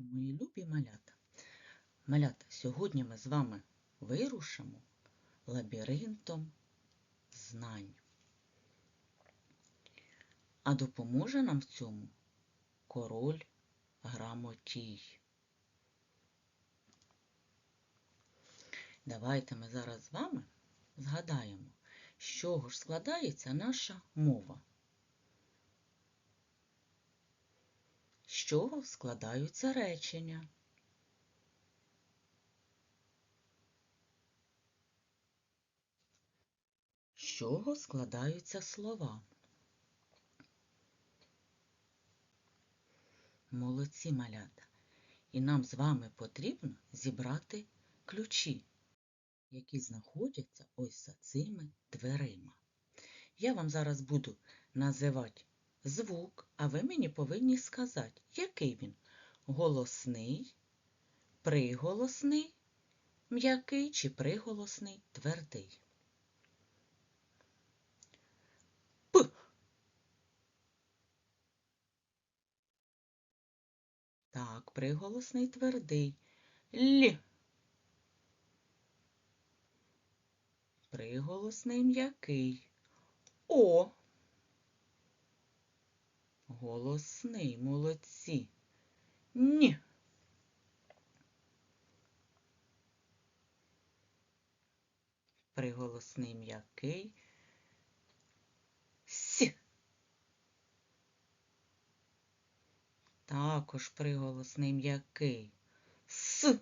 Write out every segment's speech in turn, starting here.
Мої любі малята. Малята, сьогодні ми з вами вирушимо лабіринтом знань. А допоможе нам в цьому король грамотій. Давайте ми зараз з вами згадаємо, з чого ж складається наша мова. З чого складаються речення? З чого складаються слова? Молодці малята. І нам з вами потрібно зібрати ключі, які знаходяться ось за цими дверима. Я вам зараз буду називати звук, а ви мені повинні сказати, який він голосний, приголосний, м'який чи приголосний твердий. П. Так, приголосний твердий. Л. Приголосний м'який. О. Голосний, молодці. Ні. Приголосний м'який. С. Також приголосний м'який. С.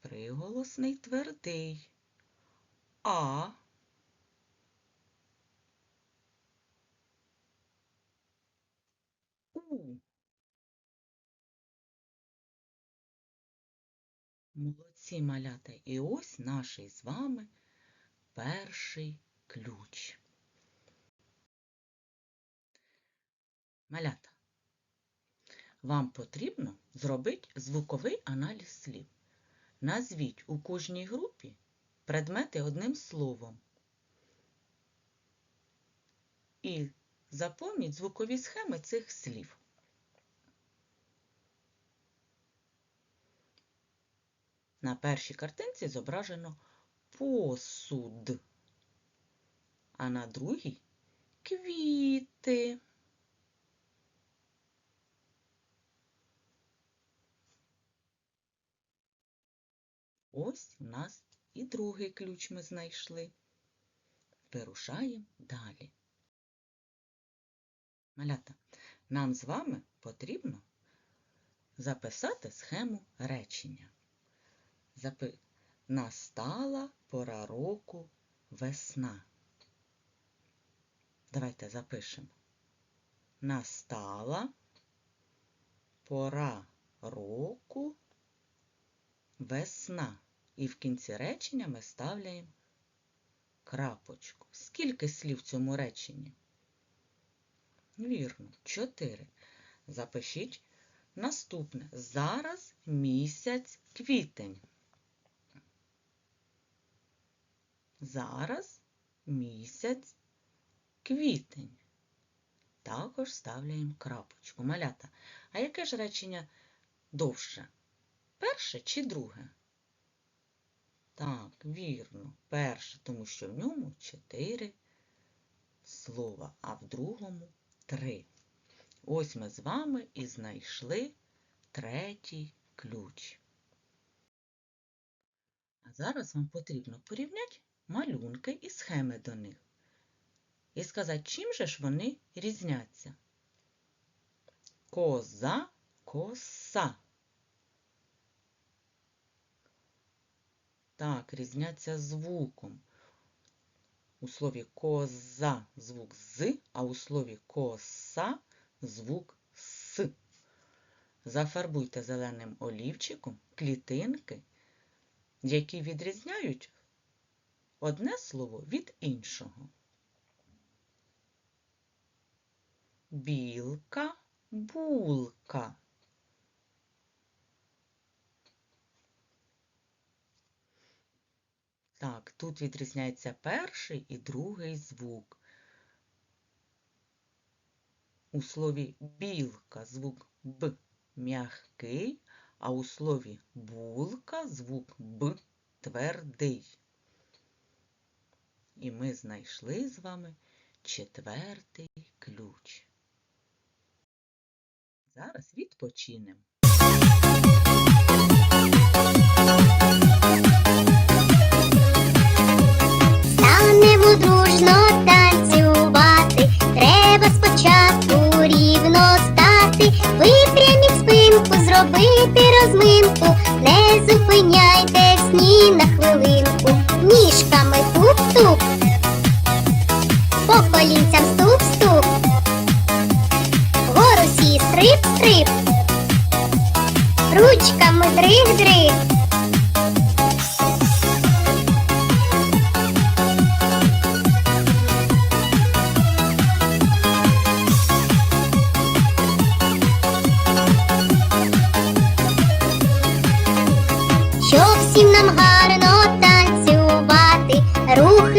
Приголосний твердий. А. У. Молодці малята. І ось наш із вами перший ключ. Малята. Вам потрібно зробити звуковий аналіз слів. Назвіть у кожній групі предмети одним словом. І Запомніть звукові схеми цих слів. На першій картинці зображено посуд, а на другій квіти. Ось у нас і другий ключ ми знайшли. Вирушаємо далі. Малята, нам з вами потрібно записати схему речення. Запи... Настала пора року весна. Давайте запишемо. Настала пора року весна. І в кінці речення ми ставляємо крапочку. Скільки слів в цьому реченні? Вірно, 4. Запишіть наступне. Зараз місяць квітень. Зараз місяць квітень. Також ставляємо крапочку. Малята. А яке ж речення довше? Перше чи друге? Так, вірно, перше, тому що в ньому чотири слова, а в другому три. Ось ми з вами і знайшли третій ключ. А зараз вам потрібно порівняти малюнки і схеми до них. І сказати, чим же ж вони різняться. Коза, коса. Так, різняться звуком. У слові коза звук з, а у слові коса звук с. Зафарбуйте зеленим олівчиком клітинки, які відрізняють одне слово від іншого. Білка, булка. Так, тут відрізняється перший і другий звук. У слові білка звук Б м'який, а у слові булка звук Б твердий. І ми знайшли з вами четвертий ключ. Зараз відпочинемо. Станемо дружно танцювати. Треба спочатку рівно стати. Випряміть спинку, зробити розминку.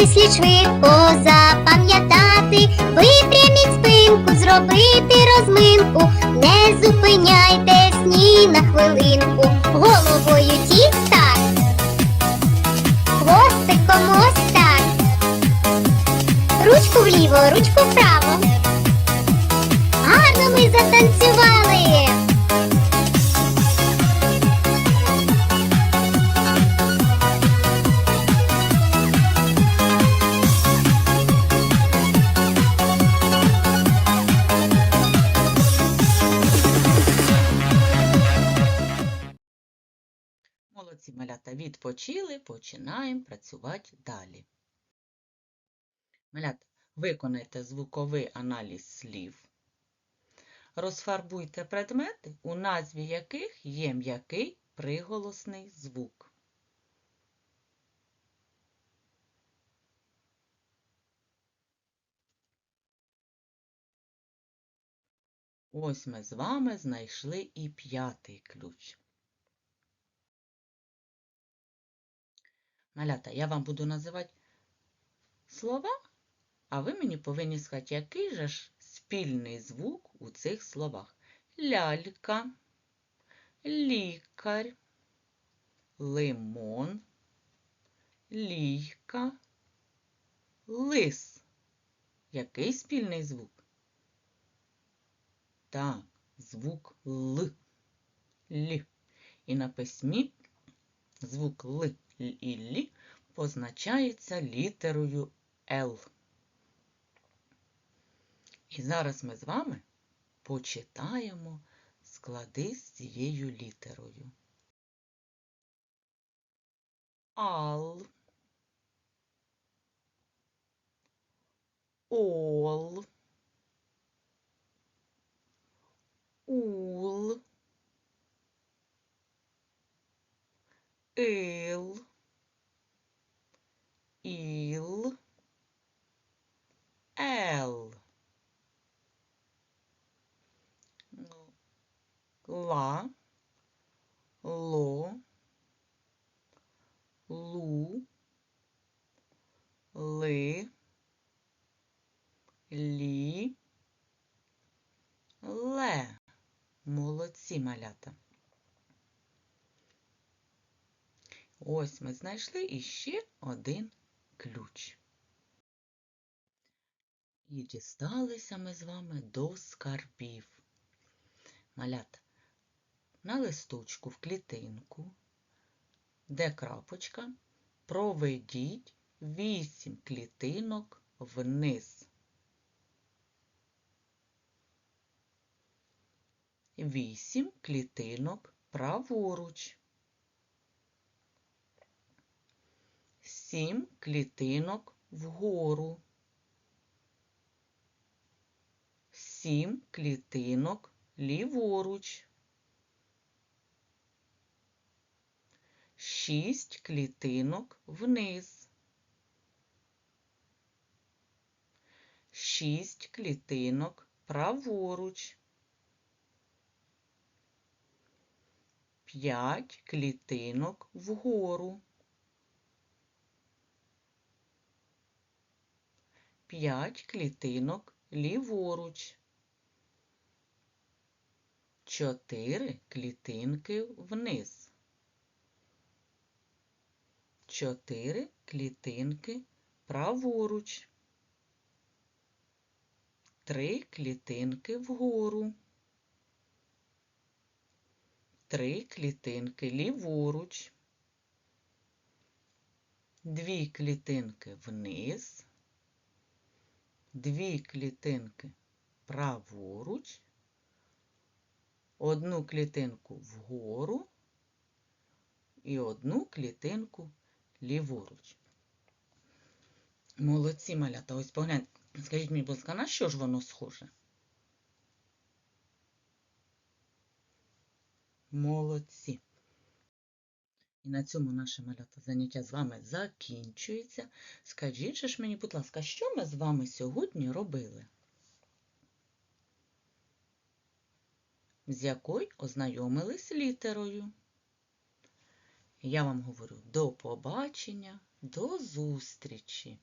Рухи слід швидко запам'ятати, випряміть спинку, зробити розминку, не зупиняйтесь ні на хвилинку, головою тік-так, хвостиком ось так, ручку вліво, ручку вправо. Відпочили, починаємо працювати далі. Малята, виконайте звуковий аналіз слів. Розфарбуйте предмети, у назві яких є м'який приголосний звук. Ось ми з вами знайшли і п'ятий ключ. Малята, я вам буду називати слова, а ви мені повинні сказати, який же ж спільний звук у цих словах. Лялька, лікар, лимон, лійка, лис. Який спільний звук? Так, звук Л. Лі. І на письмі звук Л і Лі позначається літерою Л. І зараз ми з вами почитаємо склади з цією літерою. Ал, Ол, Ул, Ил, Молодці малята. Ось ми знайшли іще один ключ. І дісталися ми з вами до скарбів. Малята, на листочку в клітинку, де крапочка, проведіть 8 клітинок вниз. 8 клітинок праворуч. 7 клітинок вгору. 7 клітинок ліворуч. Шість клітинок вниз. Шість клітинок праворуч. П'ять клітинок вгору. П'ять клітинок ліворуч. чотири клітинки вниз. Чотири клітинки праворуч. Три клітинки вгору. Три клітинки ліворуч. Дві клітинки вниз. Дві клітинки праворуч. Одну клітинку вгору і одну клітинку ліворуч. Молодці малята. Ось погляньте. Скажіть мені, будь ласка, на що ж воно схоже? Молодці. І на цьому наше малята заняття з вами закінчується. Скажіть же ж мені, будь ласка, що ми з вами сьогодні робили? З якою ознайомились літерою? Я вам говорю до побачення, до зустрічі!